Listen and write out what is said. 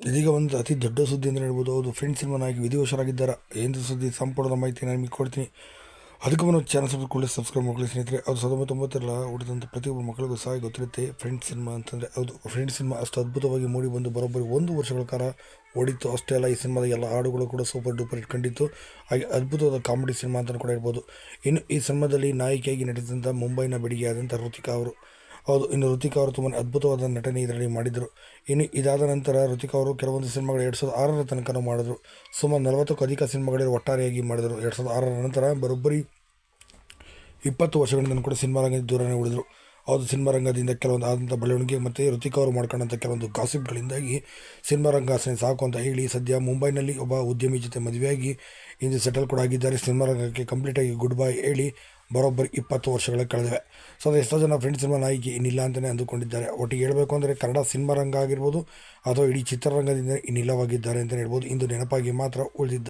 ಇದೀಗ ಒಂದು ಅತಿ ದೊಡ್ಡ ಸುದ್ದಿ ಅಂತ ಹೇಳ್ಬೋದು. ಹೌದು ಫ್ರೆಂಡ್ ಸಿನಿಮಾ ನಾಯಕಿ ವಿಧಿವಶರಾಗಿದ್ದಾರೆ ಏನು ಸುದ್ದಿ? ಸಂಪೂರ್ಣ ಮಾಹಿತಿ ನಾನು ನಿಮಗೆ ಕೊಡ್ತೀನಿ. ಅದಕ್ಕೆ ಒಂದು ಚಾನಲ್ ಸಬ್ಸ್ಕ್ರೈಬ್ ಸಬ್ಸ್ಕ್ರೈಬ್ ಮಾಡ್ಕೊಳ್ಳಿ ಸ್ನೇಹಿತರೆ. ಅದು ಸಾವಿರದ ತೊಂಬತ್ತೆರಲ್ಲ ಹುಟ್ಟಿದಂಥ ಪ್ರತಿಯೊಬ್ಬ ಮಕ್ಕಳಿಗೂ ಸಹ ಗೊತ್ತಿರುತ್ತೆ ಫ್ರೆಂಡ್ ಸಿನಿಮಾ ಅಂತಂದರೆ. ಹೌದು ಫ್ರೆಂಡ್ ಸಿನಿಮಾ ಅಷ್ಟು ಅದ್ಭುತವಾಗಿ ಮೂಡಿ ಬಂದು ಬರೋಬ್ಬರಿ ಒಂದು ವರ್ಷಗಳ ಕಾಲ ಓಡಿತ್ತು. ಅಷ್ಟೇ ಅಲ್ಲ, ಈ ಸಿನಿಮಾದ ಎಲ್ಲ ಹಾಡುಗಳು ಕೂಡ ಸೂಪರ್ ಡೂಪರ್ ಇಟ್ಕೊಂಡಿತ್ತು ಕಂಡಿತ್ತು. ಹಾಗೆ ಅದ್ಭುತವಾದ ಕಾಮಿಡಿ ಸಿನಿಮಾ ಅಂತಲೂ ಕೂಡ ಹೇಳ್ಬೋದು. ಇನ್ನು ಈ ಸಿನಿಮಾದಲ್ಲಿ ನಾಯಕಿಯಾಗಿ ನಟಿಸಿದಂಥ ಮುಂಬೈನ ಬೆಡಿಗೆಯಾದಂಥ ಋತಿಕಾ ಅವರು. ಹೌದು, ಇನ್ನು ಋತಿಕಾ ಅವರು ತುಂಬಾ ಅದ್ಭುತವಾದ ನಟನೆ ಇದರಲ್ಲಿ ಮಾಡಿದರು. ಇನ್ನು ಇದಾದ ನಂತರ ಋತಿಕ ಅವರು ಕೆಲವೊಂದು ಸಿನಿಮಾಗಳು ಎರಡು ಸಾವಿರದ ಆರರ ತನಕ ಮಾಡಿದ್ರು. ಸುಮಾರು ನಲವತ್ತಕ್ಕೂ ಅಧಿಕ ಸಿನಿಮಾಗಳಲ್ಲಿ ಒಟ್ಟಾರೆಯಾಗಿ ಮಾಡಿದರು. ಎರಡು ಸಾವಿರದ ಆರರ ನಂತರ ಬರೋಬ್ಬರಿ ಇಪ್ಪತ್ತು ವರ್ಷಗಳಿಂದ ಕೂಡ ಸಿನಿಮಾ ರಂಗದಿಂದ ದೂರನೇ ಉಳಿದರು. ಹೌದು, ಸಿನಿಮಾ ರಂಗದಿಂದ ಕೆಲವೊಂದು ಆದಂಥ ಬೆಳವಣಿಗೆ ಮತ್ತು ಋತಿಕಾ ಅವರು ಮಾಡ್ಕೊಂಡಂಥ ಕೆಲವೊಂದು ಗಾಸಿಪ್ಗಳಿಂದಾಗಿ ಸಿನಿಮಾ ರಂಗ ಆಸನೆ ಸಾಕು ಅಂತ ಹೇಳಿ ಸದ್ಯ ಮುಂಬೈನಲ್ಲಿ ಒಬ್ಬ ಉದ್ಯಮಿ ಜೊತೆ ಮದುವೆಯಾಗಿ ಇಂದು ಸೆಟಲ್ ಕೂಡ ಆಗಿದ್ದಾರೆ. ಸಿನಿಮಾ ರಂಗಕ್ಕೆ ಕಂಪ್ಲೀಟಾಗಿ ಗುಡ್ ಬೈ ಹೇಳಿ ಬರೋಬ್ಬರಿ ಇಪ್ಪತ್ತು ವರ್ಷಗಳ ಕಳೆದಿವೆ. ಸೊ ಅದು ಎಷ್ಟೋ ಜನ ಫ್ರೆಂಡ್ಸ್ ಸಿನಿಮಾ ನಾಯಕಿ ಇನ್ನಿಲ್ಲ ಅಂತಲೇ ಅಂದುಕೊಂಡಿದ್ದಾರೆ. ಒಟ್ಟಿಗೆ ಹೇಳಬೇಕು ಅಂದರೆ ಕನ್ನಡ ಸಿನಿಮಾ ರಂಗ ಆಗಿರ್ಬೋದು ಅಥವಾ ಇಡೀ ಚಿತ್ರರಂಗದಿಂದ ಇನ್ನಿಲ್ಲವಾಗಿದ್ದಾರೆ ಅಂತಲೇ ಹೇಳ್ಬೋದು. ಇಂದು ನೆನಪಾಗಿ ಮಾತ್ರ ಉಳಿದಿದ್ದಾರೆ